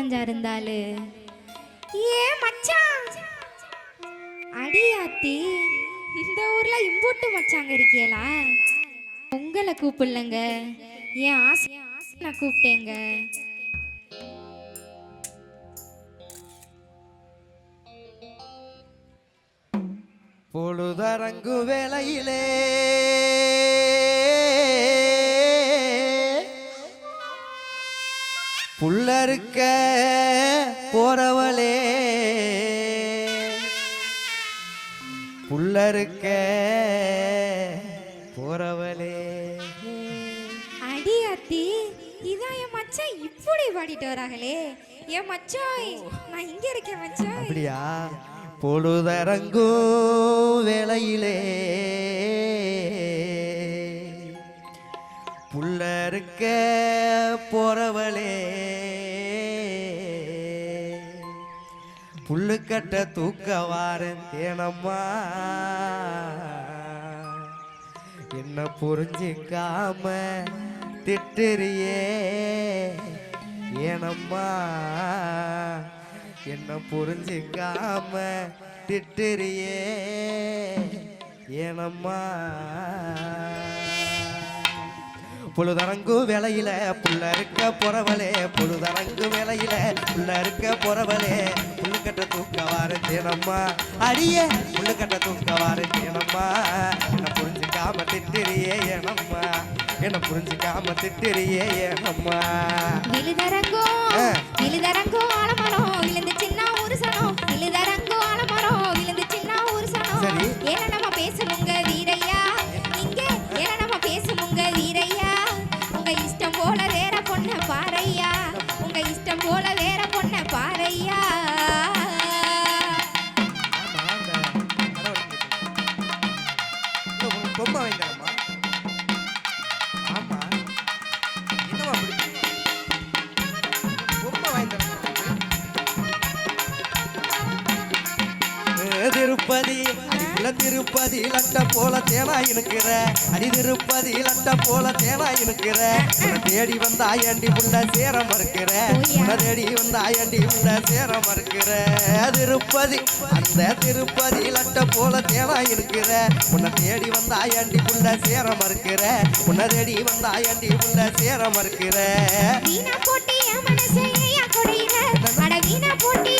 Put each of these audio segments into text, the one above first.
எங்க இருந்தாலு ஏ மச்சான் அடியாத்தி இந்த ஊர்ல இம்போட்டு மச்சாங்க இருக்கீங்களா உங்களை கூப்பிடலங்க. என் ஆசை நான் கூப்பிட்டேங்க. பொழுதரங்கு வேலையிலே புல்லறுக்க போறவளே. புல்லறுக்க போறவளே. அடியாத்தி இதான் என் மச்சான் இப்படி பாடிட்டு வராங்களே. என் மச்சாய் நான் இங்க இருக்கேன் மச்சாய். அப்படியா? பொழுதரங்கும் வேளையிலே. புல்லறுக்க போறவளே. புல்லுக்கட்ட தூக்க வாரன் தேனம்மா. என்ன புரிஞ்சிக்காம திட்டுறியே. ஏனம்மா என்ன புரிஞ்சிக்காம திட்டுறியே. ஏனம்மா. பொழுதரங்கு வேலையில புள்ள இருக்க பொறவலே பொழுதரங்கு வேலையில புள்ள இருக்க பொறவலே புள்ளுக்கட்ட தூக்க வார தேனம்மா. அடிய புல்லுக்கட்ட தூக்க வார என்ன புரிஞ்சுக்காம திட்டுறியே ஏனம்மா. என்ன புரிஞ்சுக்காம திட்டுறியே ஏனம்மா. oynarım. திருப்பதி லட்ட போல தேனா இருக்கிற. அடி திருப்பதி லட்ட போல தேனா இருக்கிற. தேடி வந்த ஆயாண்டி உள்ள சேர மறுக்கிற? தேடி வந்த ஆயாண்டி உள்ள சேர மறுக்கிற? திருப்பதி அந்த திருப்பதி லட்ட போல தேனா இருக்கிற. உன்னை தேடி வந்த ஆயாண்டி உள்ள சேர மறுக்கிற? உன்னை தேடி வந்த ஆயாண்டி உள்ள சேர மறுக்கிற? போட்டி என் கொடையில. போட்டி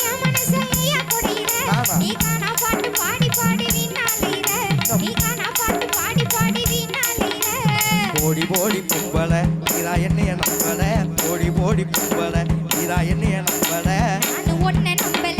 போடி போடி பொம்பள நீரா என்னைய நம்பல. போடி போடி பொம்பள நீரா என்னைய நம்பல. ஒன்ன நம்பல.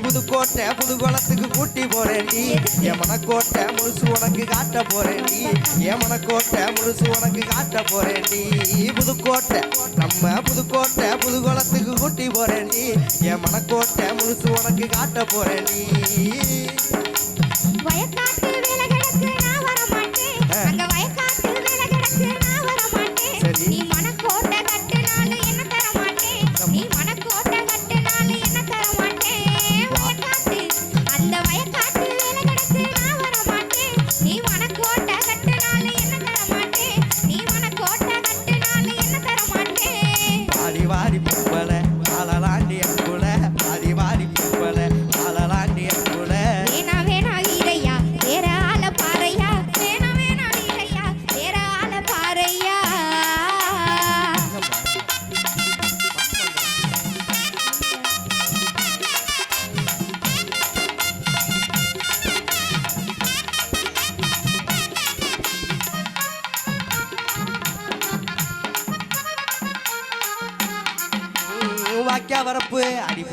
புதுக்கோட்டை புதுகுளத்துக்கு கூட்டி போறேன் நீ. என் மனக்கோட்டை முழுசு உனக்கு காட்ட போறேன் நீ. என் மனக்கோட்டை முழுசு உனக்கு காட்ட போறேன் நீ. புதுக்கோட்டை நம்ம புதுக்கோட்டை புதுகுளத்துக்கு கூட்டி போறேன் நீ. என் மனக்கோட்டை முழுசு உனக்கு காட்ட போறேன் நீ.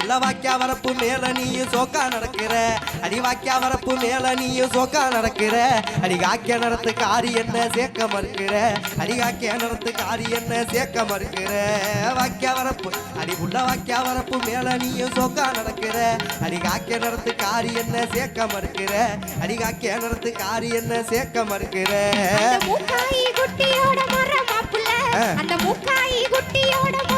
புள்ள வாக்கியா வரப்பு மேல நீயும் சோக்கா நடக்கிற. அடி வாக்கியா வரப்பு மேல நீயும் சோக்கா நடக்கிற. அடி காக்கிய நடத்து காரி என்ன சேர்க்க மறுக்கிற. அடி காக்கிய நடத்து காரி என்ன சேர்க்க மறுக்கிற. வாக்கியா வரப்பு அடி புள்ள வாக்கியா வரப்பு மேல நீயும் சோக்கா நடக்கிற. அடி காக்கிய நடத்து காரி என்ன சேர்க்க மறுக்கிற. அடி காக்கிய நடத்து காரி என்ன சேர்க்க மறுக்கிற. அந்த மூக்காயி குட்டியோட மாப்புள்ள. ஆ. அந்த மூக்காயி குட்டியோட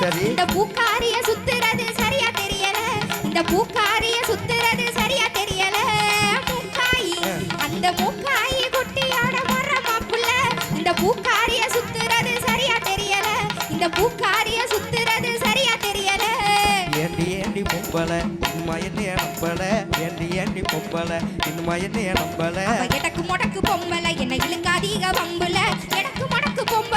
சரி. இந்த பூக்காரிய சுத்துறது சரியா தெரியல. இந்த பூக்காரிய சுத்துறது சரியா தெரியல. மூக்காயி. அந்த மூக்காயி குட்டியோட மொற மாப்புள்ள இந்த பூக்காரிய சுத்துறது சரியா தெரியல. இந்த பூக்காரிய சுத்துறது சரியா தெரியல. ஏண்டி ஏண்டி பொம்பள? இன்னுமா என்ன நம்பல. ஏண்டி ஏண்டி பொம்பள? இன்னுமா என்ன நம்பல. அவ எடக்கு முடக்கு பொம்பளை. என்ன இழுக்காதீக வம்புல. எடக்கு முடக்கு பொம்பளை.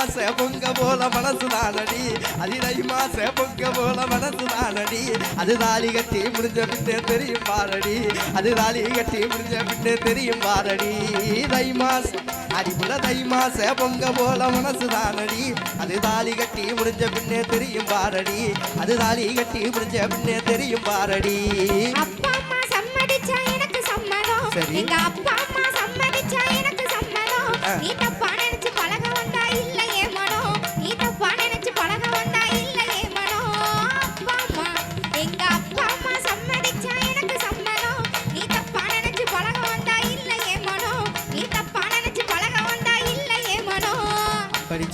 மாச பொங்க போல மனசு நானடி அடி தை மாச பொங்க போல மனசு நானடி அது தாலி கட்டி முடிஞ்ச பின்னே தெரியும் பாரடி. அது தாலி கட்டி முடிஞ்ச பின்னே தெரியும் பாரடி. தை மாசம் அடிப்புல தை மாச பொங்க போல மனசு தானடி அது தாலி கட்டி முடிஞ்ச பின்னே தெரியும் பாரடி. அது தாலி கட்டி முடிஞ்ச பின்னே தெரியும் பாரடி. அப்பா அம்மா சம்மதிச்சா எனக்கு சம்மதம். சரி. எங்க அப்பா அம்மா சம்மதிச்சா எனக்கு சம்மதம். நீ தப்பா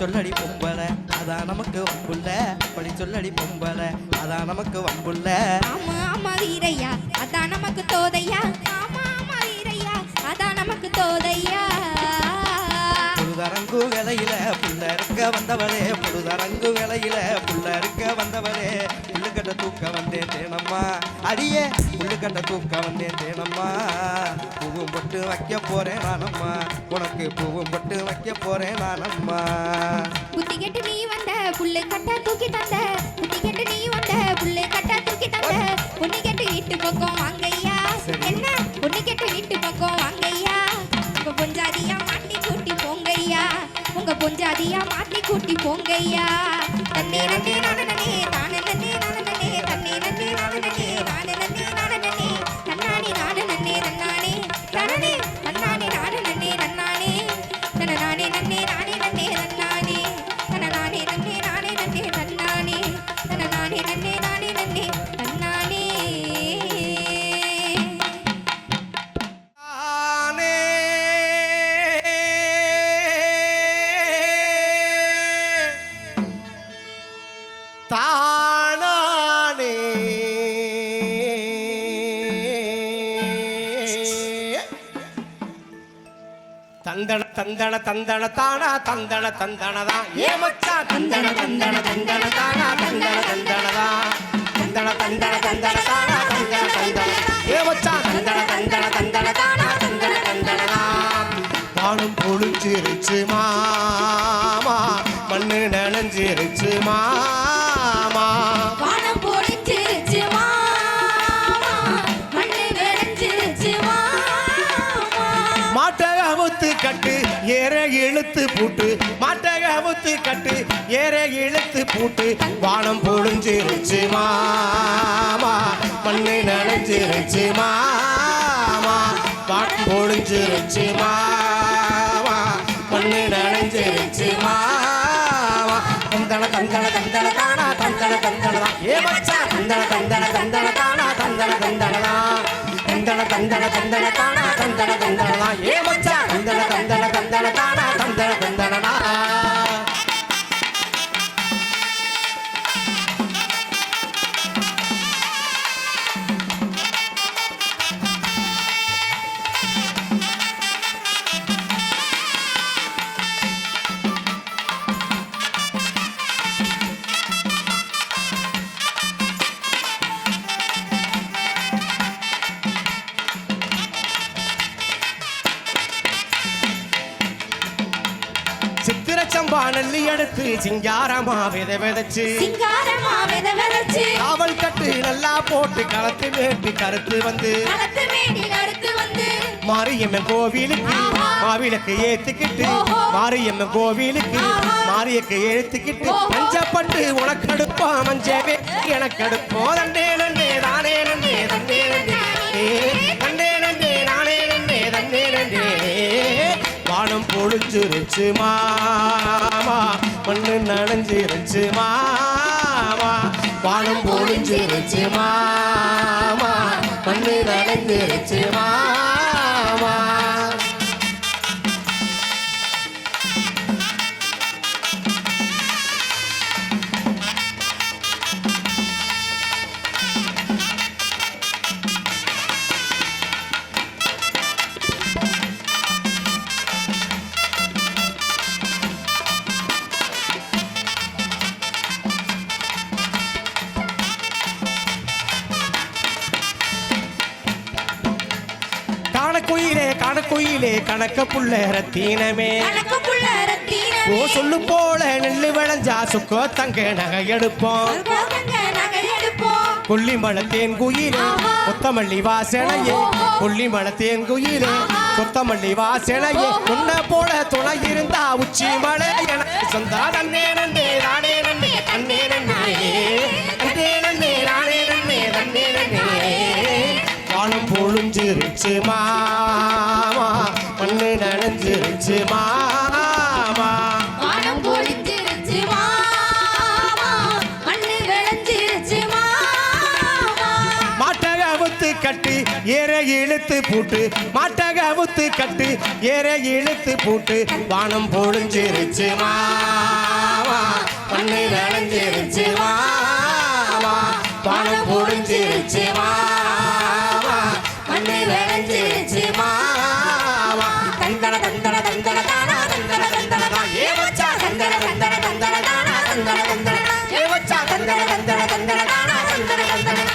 சொல்லடி பொம்பள. அதான் நமக்கு வம்புள்ள. படி சொல்லடி பொம்பள. அதான் நமக்கு வம்புள்ள. ஆமா ஆமா வீரையா. அதான் நமக்கு தோதையா. ஆமா ஆமா வீரையா. அதான் நமக்கு தோதையா. புழுதரங்கு வேலையில புள்ள இருக்க வந்தவளே. புழுதரங்கு வேலையில புள்ள இருக்க வந்தவளே. புள்ளுக்கட்ட தூக்க தேனம்மா அடியே. புள்ளுக்கட்ட தூக்க வந்தேன் தேனம்மா. பூவும் பொட்டு வைக்க போறேன் நானம்மா. உனக்கு பூவும் பொட்டு வைக்க போறேன் நானம்மா. புத்தி கெட்டு நீ வந்த புள்ளை கட்ட தூக்கி தந்த. புத்தி கெட்டு நீ வந்த புள்ளை கட்ட தூக்கி தந்த. பொண்ணு கெட்டு வீட்டு பக்கம் வாங்கய்யா. சரி. என்ன? பொண்ணு கெட்டு வீட்டு பக்கம் வாங்கய்யா. உங்க பொஞ்சாதியா மாட்டி கூட்டி போங்கய்யா. உங்க பொஞ்சாதியா மாட்டி கூட்டி போங்கய்யா. நானே நன்னே நானே தந்தன தந்தன தந்தன தானா தந்தன தந்தனதா ஏ மச்சான் தந்தன தந்தன தந்தன தானா தந்தன தந்தனதா தந்தன தந்தன தந்தன தானா தந்தன தந்தன ஏ மச்சான் தந்தன தந்தன தந்தன தானா தந்தன தந்தனதா வானம் பொழிஞ்சிருச்சு மாமா. மண்ணு நனைஞ்சிருச்சு மாமா. கட்டு ஏற இழுத்து பூட்டு. மாட்டக அவுத்து கட்டு ஏற இழுத்து பூட்டு. வானம் பொழிஞ்சிருச்சு மாமா. மண்ணை நனைஞ்சிருச்சு மாமா. வானம் பொழிஞ்சிருச்சு மாமா. மண்ணை நனைஞ்சிருச்சு மாமா. தந்தன தந்தன தந்தன தானா தந்தன தந்தனதா ஏ மச்சா தந்தன தந்தன தந்தன தானா தந்தன தான். தந்தன தந்தன தந்தன தானா தந்தன தந்தனா ஏ மச்சா. தந்தன தந்தன தந்தன தானா தந்தன தந்தனா வா நெல்லி எடுத்து சிங்காரமா வித விதைச்சு சிங்காரமா வித விதைச்சு காவல் கட்டு நல்லா போட்டு களத்து மேட்டு கருத்து வந்து களத்து மாரியம்மன் கோவிலுக்கு. மாவிளக்கு ஏத்துக்கிட்டு. மாரியம்மன் கோவிலுக்கு. மாரியக்கு ஏத்துக்கிட்டு ஓஹோ. மஞ்சப்பட்டு உனக்கு அடுப்பா மஞ்சவே எனக்கு அடுப்போ தண்டே நனைஞ்சிருச்சு மாமா மண்ணு நனைஞ்சிருச்சு மாமா. வானம் பொழிஞ்சிருச்சு மாமா மண்ணு நனைஞ்சிருச்சு மாமா. காணக்குயிலே காணக்குயிலே கணக்க புள்ள ரத்தீனமே. ஓ சொல்லும் போல நெல்லு விளைஞ்சா சுக்கோ தங்க நகை எடுப்போம். கொல்லிமலை தேன் குயிலே. கொத்தமல்லி வாசனையே. கொல்லிமலை தேன் குயிலே. கொத்தமல்லி வாசனையே. உன்னை போல துணை இருந்தா உச்சி மலை எனக்கு சொந்தா தன்னே நன்னே நானே நன்னே தன்னே நன்னே தன்னே நன்னே நானே நன்னே தன்னே நன்னே வானம் பொழிஞ்சிருச்சு மாமா மண்ணு நனைஞ்சிருச்சு மாமா. வானம் பொழிஞ்சிருச்சு மாமா. மண்ணு விளைஞ்சிருச்சு மாமா. மாட்டக அவுத்து கட்டு ஏற இழுத்து பூட்டு. மாட்டக அவுத்து கட்டு ஏற இழுத்து பூட்டு. வானம் பொழிஞ்சிருச்சு மாமா. மண்ணு நனைஞ்சிருச்சு மாமா. வானம் பொழிஞ்சிருச்சு மாமா. மண்ணு நனைஞ்சிருச்சு தந்தட தந்தட தானா தந்தட தந்தட